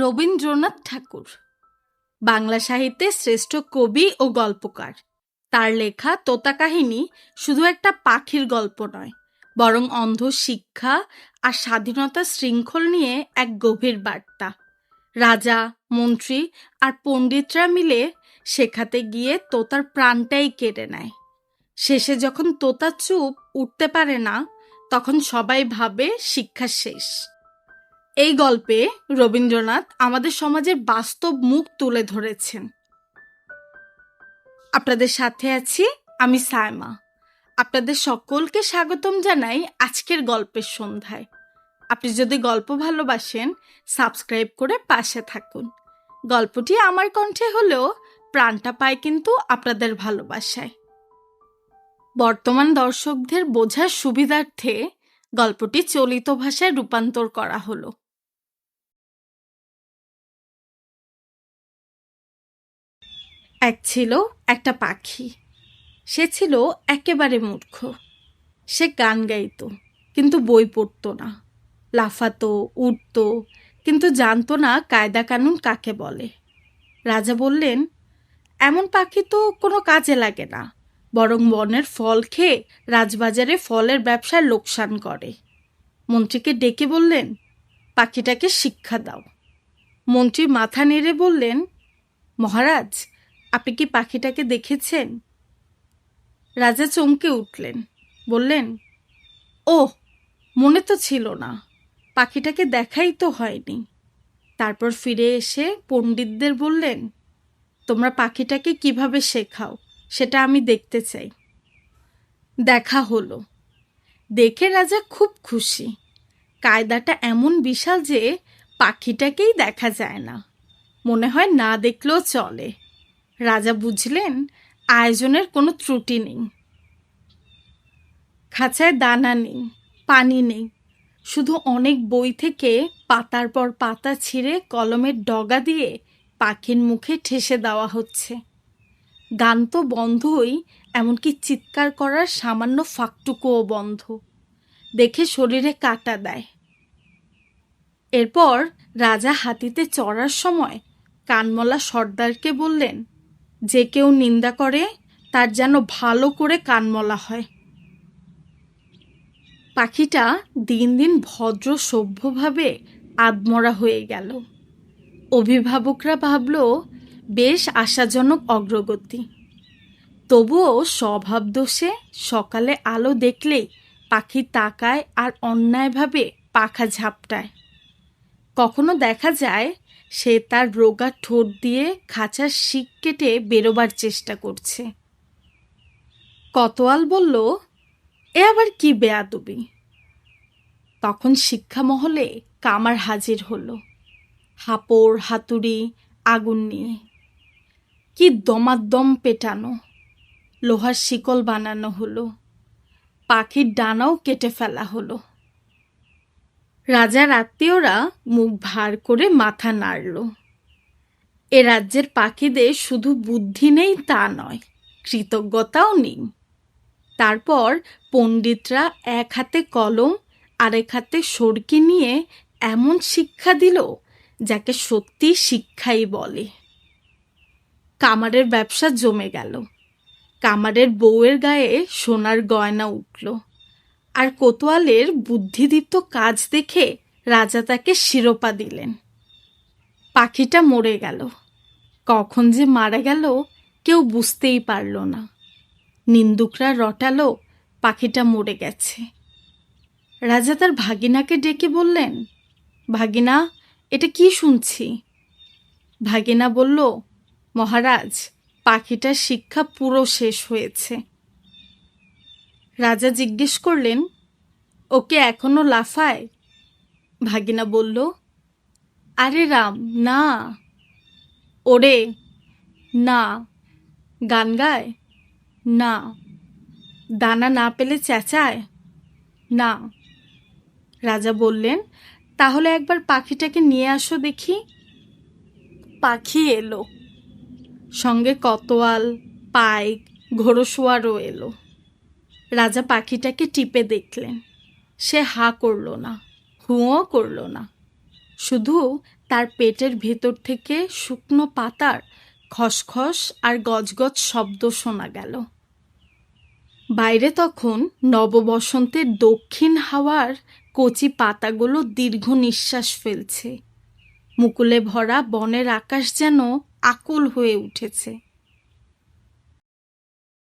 রবীন্দ্রনাথ ঠাকুর। বাংলা সাহিত্যের শ্রেষ্ঠ কবি ও গল্পকার। তার লেখা তোতা কাহিনী শুধু একটা পাখির গল্প নয়, বরং অন্ধ শিক্ষা আর স্বাধীনতার শৃঙ্খল নিয়ে এক গভীর বার্তা। রাজা, মন্ত্রী আর পণ্ডিতরা মিলে শেখাতে গিয়ে তোতার প্রাণটাই কেড়ে নেয়। শেষে যখন তোতা চুপ উঠতে পারে না, তখন সবাই ভাবে শিক্ষা শেষ। এই গল্পে রবীন্দ্রনাথ আমাদের সমাজের বাস্তব মুখ তুলে ধরেছেন। আপনাদের সাথে আছি আমি সায়মা। আপনাদের সকলকে স্বাগতম জানাই আজকের গল্পের সন্ধ্যায়। আপনি যদি গল্প ভালোবাসেন, সাবস্ক্রাইব করে পাশে থাকুন। গল্পটি আমার কণ্ঠে হলেও প্রাণটা পায় কিন্তু আপনাদের ভালোবাসায়। বর্তমান দর্শকদের বোঝার সুবিধার্থে গল্পটি চলিত ভাষায় রূপান্তর করা হলো। এক ছিল একটা পাখি। সে ছিল একেবারে মূর্খ। সে গান গাইতো, কিন্তু বই পড়তো না। লাফাতো, উঠতো, কিন্তু জানতো না কায়দা কানুন কাকে বলে। রাজা বললেন, এমন পাখি তো কোনো কাজে লাগে না, বরং বনের ফল খেয়ে রাজবাজারে ফলের ব্যবসায় লোকসান করে। মন্ত্রীকে ডেকে বললেন, পাখিটাকে শিক্ষা দাও। মন্ত্রী মাথা নেড়ে বললেন, মহারাজ আপনি কি পাখিটাকে দেখেছেন? রাজা চমকে উঠলেন, বললেন ও মনে তো ছিল না, পাখিটাকে দেখাই তো হয়নি। তারপর ফিরে এসে পণ্ডিতদের বললেন, তোমরা পাখিটাকে কীভাবে শেখাও, সেটা আমি দেখতে চাই। দেখা হলো। দেখে রাজা খুব খুশি। কায়দাটা এমন বিশাল যে পাখিটাকেই দেখা যায় না। মনে হয় না দেখলেও চলে। রাজা বুঝলেন আয়োজনের কোনো ত্রুটি নেই। খাঁচায় দানা নেই, পানি নেই। শুধু অনেক বই থেকে পাতার পর পাতা ছিঁড়ে কলমের ডগা দিয়ে পাখির মুখে ঠেসে দেওয়া হচ্ছে। গান তো বন্ধই, এমনকি চিৎকার করার সামান্য ফাঁকটুকুও বন্ধ। দেখে শরীরে কাটা দেয়। এরপর রাজা হাতিতে চড়ার সময় কানমলা সর্দারকে বললেন যে কেউ নিন্দা করে, তার যেন ভালো করে কানমলা হয়। পাখিটা দিন দিন ভদ্র সভ্যভাবে আদমরা হয়ে গেল। অভিভাবকরা ভাবল, বেশ আশাজনক অগ্রগতি। তবুও স্বভাব দোষে সকালে আলো দেখলেই পাখি তাকায় আর অন্যায়ভাবে পাখা ঝাপটায়। কখনো দেখা যায় সে তার রোগা ঠোঁট দিয়ে খাঁচার শিক কেটে বেরোবার চেষ্টা করছে। কতোয়াল বলল, এ আবার কি বেয়াদবি? তখন শিক্ষা মহলে কামার হাজির হলো। হাপড়, হাতুড়ি, আগুন নিয়ে। কি দমাদ্দম পেটানো। লোহার শিকল বানানো হলো। পাখির ডানাও কেটে ফেলা হলো। রাজার আত্মীয়রা মুখ ভার করে মাথা নাড়ল। এ রাজ্যের পাখিদের শুধু বুদ্ধি নেই তা নয়, কৃতজ্ঞতাও নেই। তারপর পণ্ডিতরা এক হাতে কলম, আরেক হাতে সরকি নিয়ে এমন শিক্ষা দিল যাকে সত্যি শিক্ষাই বলে। কামারের ব্যবসা জমে গেল। কামারের বউয়ের গায়ে সোনার গয়না উঠল। আর কোতোয়ালের বুদ্ধিদীপ্ত কাজ দেখে রাজা তাকে শিরোপা দিলেন। পাখিটা মরে গেল। কখন যে মারা গেল কেউ বুঝতেই পারল না। নিন্দুকরা রটালো, পাখিটা মরে গেছে। রাজা তার ভাগিনাকে ডেকে বললেন, ভাগিনা, এটা কি শুনছি? ভাগিনা বলল, মহারাজ, পাখিটার শিক্ষা পুরো শেষ হয়েছে। রাজা জিজ্ঞেস করলেন, ওকে এখনও লাফায়? ভাগিনা বলল, আরে রাম, না। ওরে, না। গান গায়? না। দানা না পেলে চেঁচায়? না। রাজা বললেন, তাহলে একবার পাখিটাকে নিয়ে আসো দেখি। পাখি এলো। সঙ্গে কতোয়াল, পাইক ঘোড়শোয়ারও এলো। রাজা পাখিটাকে টিপে দেখলেন। সে হা করল না, হুঁও করল না। শুধু তার পেটের ভেতর থেকে শুকনো পাতার খসখস আর গজগজ শব্দ শোনা গেল। বাইরে তখন নববসন্তের দক্ষিণ হাওয়ার কচি পাতাগুলো দীর্ঘ নিঃশ্বাস ফেলছে। মুকুলে ভরা বনের আকাশ যেন আকুল হয়ে উঠেছে।